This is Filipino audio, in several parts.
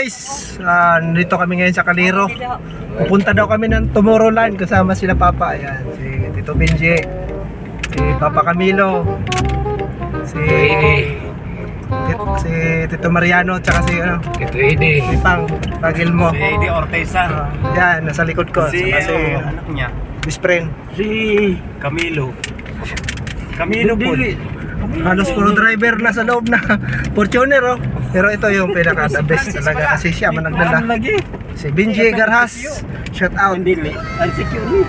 Guys, ah, nandito kami ngayon sa Kaliro. Pupunta daw kami ng Tomorrowland kasama sila Papa. Ayan, si Tito Benji, si Papa Camilo, si si Tito Mariano, tsaka si ano, Ito ini. si Pang Pagil mo. Si Eddie Orteza. Ah, yan, nasa likod ko. Si, si ano, anak niya. friend. Si Camilo. Camilo po. Halos puro driver na sa loob na Fortuner oh. Pero ito yung pinaka the best talaga kasi siya man nagdala. Si Benji Garhas. Shout out. Hindi. Ang secure.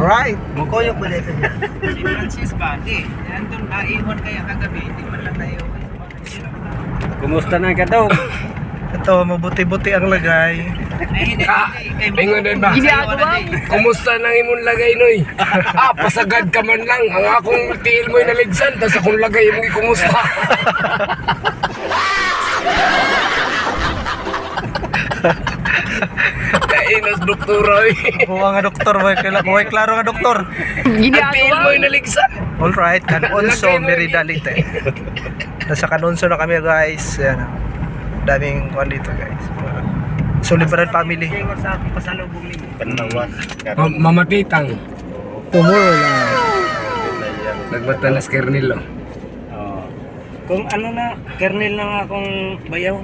Right. Mukoyo pa dito niya. Si Francis Bandi, nandun naiwan kaya kagabi, hindi man lang tayo. Kumusta na ka daw? Ito, mabuti-buti ang lagay. Ah, din ba? Kumusta nang imong lagay noy? ah, pasagad ka man lang. Ang akong tiil mo'y naligsan, tas akong lagay mo kumusta? Kainas doktora eh. Buwa nga doktor, boy. Kala, boy, klaro nga doktor. Tiil mo'y naligsan. All right, Kanonso, Meridalite. Nasa Kanonso na kami, guys. Yan. ah. Daming kwan dito, guys. Family. pasalubong ni Panawas. Ma- mamatitang. Tomorrowland. Nagbatanas kernilo. Oh. Kung ano na, kernel na nga akong bayaw.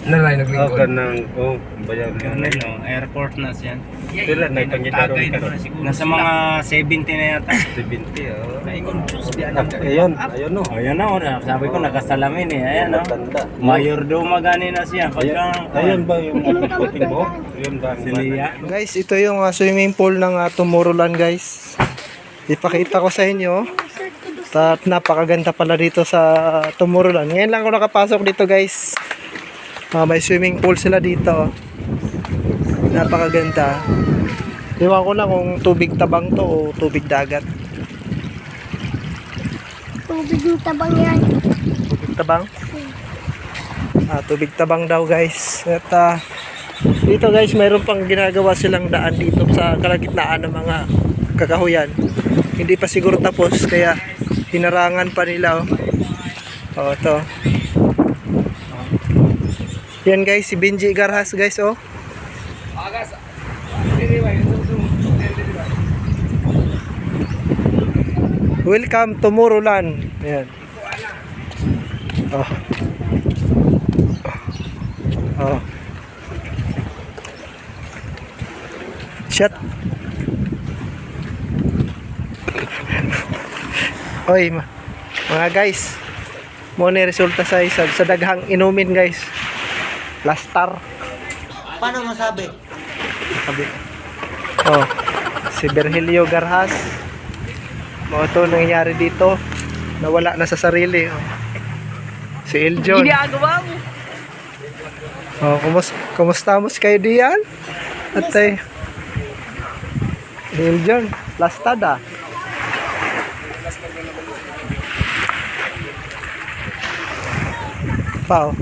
Nalay naglingkod. ng oh bayan Kernel, no? airport na siya. Sila, nagpangitaro Tagay ka na. Nasa mga 70 na yata. 70 oh. Kaingon, Diyos, di alam ko. Ayun, ayun no. Ayan na, oh, sabi ko nakasalamin eh. Ayan no. Mayor daw magani na siya. Pagka, Ayun ba yung puting mo? Ayun ba? Guys, ito yung ah, swimming pool ng ah, Tomorrowland, guys. Ipakita ko sa inyo. At napakaganda pala dito sa Tomorrowland. Ngayon lang ako nakapasok dito, guys. Ah, may swimming pool sila dito. Napakaganda. Iwan ko lang kung tubig tabang to o tubig dagat. Tubig ng tabang yan. Tubig tabang? Ah, tubig tabang daw guys. At ah, dito guys, mayroon pang ginagawa silang daan dito sa kalagitnaan ng mga kakahuyan. Hindi pa siguro tapos kaya hinarangan pa nila oh. Oh, to. Yan guys, si Benji Garhas guys oh. Welcome to Tomorrowland. Ayan. Oh. Oh. Shut. Oy, mga guys. Mo ni resulta sa isa sa daghang inumin guys. Lastar. Paano masabi? Sabi. Oh. Si Virgilio Garhas. Mo to nangyayari dito. Nawala na sa sarili. Oh. Si Eljon. Ginagawa mo. Oh, kumus kumusta mo kayo diyan? Atay. Eljon, lastada. pa.